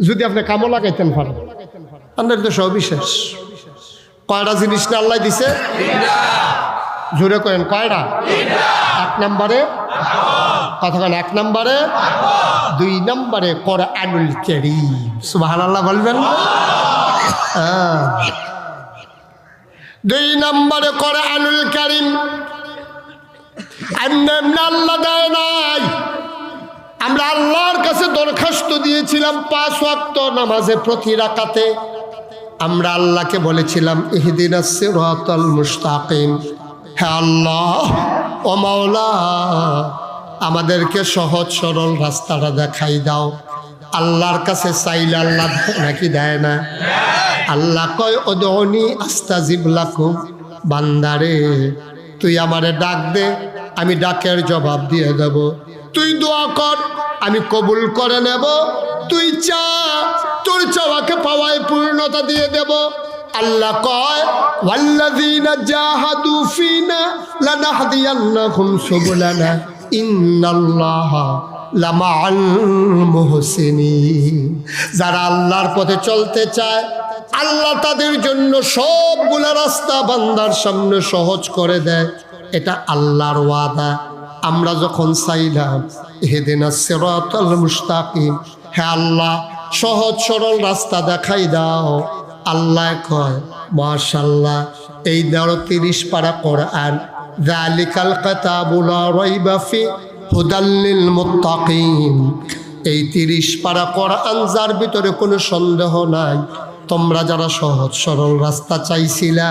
যদি আপনি কামও লাগাইতেন পারেন আপনার তো সবিশেষ কয়টা জিনিস না আল্লাহ দিছে? জোরে করেন, কয়টা? এক নম্বরে কতক্ষণ এক নম্বরে, দুই নম্বরে কর আনুল কেরি সুবাহ আল্লাহ বলবেন হ্যাঁ। দুই নম্বরে করে আনুল কারিম আল্লাহ দেয় নাই। আমরা আল্লাহর কাছে দরখাস্ত দিয়েছিলাম পাঁচ ওয়াক্ত নামাজে প্রতি রাকাতে। আমরা আল্লাহকে বলেছিলাম, ইহদিন সিরাতাল মুস্তাকিম। হ্যাঁ আল্লাহ, ও মাওলা, আমাদেরকে সহজ সরল রাস্তাটা দেখাই দাও। আল্লাহর কাছে চাইলে আল্লাহ নাকি দেয় না। আল্লাহ কয় ওদনি আস্তাজিব লাকুম। বান্দারে, তুই আমারে ডাক দে, আমি ডাকের জবাব দিয়ে দেব। তুই দোয়া কর, আমি কবুল করে নেব। তুই চা, তোর চাওয়াকে পাওয়ায় পূর্ণতা দিয়ে দেব। আল্লাহ কয়, ওয়াল্লাযীনা জাহাদু ফিনা লানাহদিয়ান্নাহুম সুবুলানা, ইন্নাল্লাহা লামাআল মুহসিনিন। যারা আল্লাহর পথে চলতে চায়, আল্লাহ তাদের জন্য সবগুলা রাস্তা বান্দার সামনে সহজ করে দেয়। এটা আল্লাহর ওয়াদা। আমরা যখন চাইলাম হেদিনা সেরাতাল মুস্তাকিম। হে আল্লাহ, সহজ সরল রাস্তা দেখাই দাও। আল্লাহ কয় মাশাল্লাহ এই দেড় তিরিশ পারা কোরআন। যালিকাল কিতাবুলা রাইবা ফি হুদাল্লিল মুত্তাকিন এই তিরিশ পারা কোরআন যার ভিতরে কোনো সন্দেহ নাই। তোমরা যারা সহজ সরল রাস্তা চাইছিলা,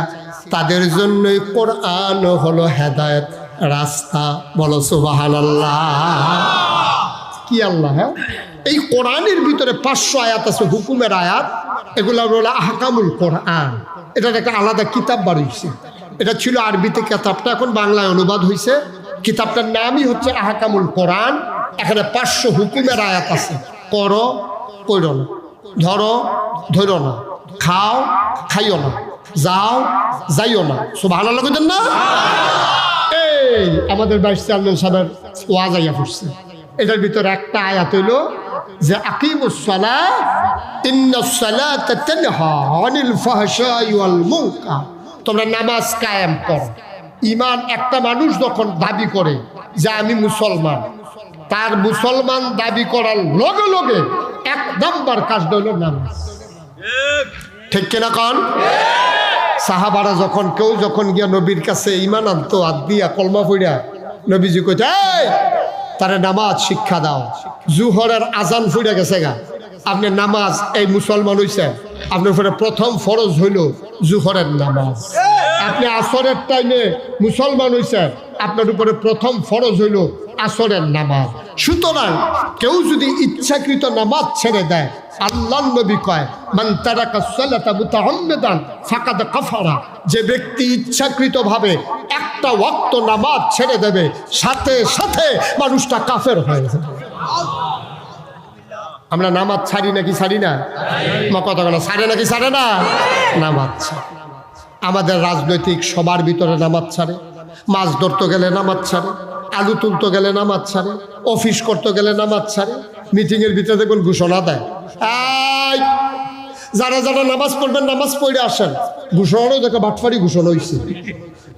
তাদের জন্যই কোরআন হলো হেদায়েত। রাস্তা, বলো সুবাহান কি আল্লাহ হ্যাঁ? এই কোরআনের ভিতরে পাঁচশো আয়াত আছে, হুকুমের আয়াত। এগুলো হলো আহকামুল কোরআন। এটার একটা আলাদা কিতাব বাড়িয়েছে এটা ছিল আরবিতে কিতাবটা, এখন বাংলায় অনুবাদ হয়েছে কিতাবটার নামই হচ্ছে আহকামুল কোরআন। এখানে পাঁচশো হুকুমের আয়াত আছে। করো, কইর না। ধরো ধরো না। খাও, খাইও না। যাও, যাইও না। সব ভালো লাগতেন না? এই আমাদের বাইশ চেয়ারম্যান সাহেবের ওয়াজ আইয়া পড়ছে। এটার ভিতরে একটা আয়াত হইল যে মুনকার। তোমরা নামাজ কায়েম করো। ইমান একটা মানুষ যখন দাবি করে যে, আমি মুসলমান, তার মুসলমান দাবি করার লগে লগে এক নাম্বার কাজ হইল নামাজ। ঠিক কিনা কন? সাহাবারা যখন কেউ যখন গিয়া নবীর কাছে ইমান আনতো আর দিয়া কলমা পড়িয়া নবীজি "এই, তারে নামাজ শিক্ষা দাও। জুহরের আজান ফুড়ে গেছে গা। আপনি নামাজ এই মুসলমান হইছেন আপনার উপরে প্রথম ফরজ হইল জুহরের নামাজ। আপনি আসরের টাইমে মুসলমান হইছেন আপনার উপরে প্রথম ফরজ হইল আসরের নামাজ। সুতরাং কেউ যদি ইচ্ছাকৃত নামাজ ছেড়ে দেয় আল্লাহ নবী কয়, মান তারাকা কাফারা। যে ব্যক্তি ইচ্ছাকৃতভাবে একটা ওয়াক্ত নামাজ ছেড়ে দেবে, সাথে সাথে মানুষটা কাফের হয়ে যাবে। আমরা নামাজ ছাড়ি নাকি ছাড়ি না? মা কথা বলো, ছাড়ে নাকি ছাড়ে না? নামাজ আমাদের রাজনৈতিক সবার ভিতরে নামাজ ছাড়ে। মাছ ধরতে গেলে নামাজ ছাড়ে। আলু তুলতে গেলে নামাজ ছাড়ে। অফিস করতে গেলে নামাজ ছাড়ে। মিটিংয়ের ভিতরে দেখুন ঘোষণা দেয়। যারা যারা নামাজ পড়বেন, নামাজ পড়ে আসেন। ঘোষণাও দেখে বাটফারি ঘোষণা হয়েছে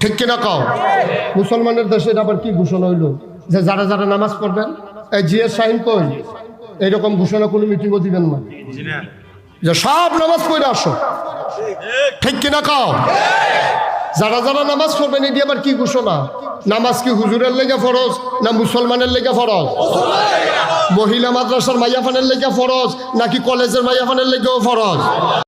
ঠিক কিনা কও? মুসলমানের দেশে আবার কি ঘোষণা হইল? যে যারা যারা নামাজ পড়বেন, এই জিএ সাইন কই? এইরকম ঘোষণা কোনো মিটিংও দিবেন না। যে সব নামাজ পড়ে আসো ঠিক কিনা কও? যারা যারা নামাজ পড়বেন, এটি আবার কি ঘোষণা? নামাজ কি হুজুরের লেগে ফরজ না মুসলমানের লেগে ফরজ? মহিলা মাদ্রাসার মাইয়াফানের লেগে ফরজ নাকি কলেজের মাইয়াফানের লেগেও ফরজ?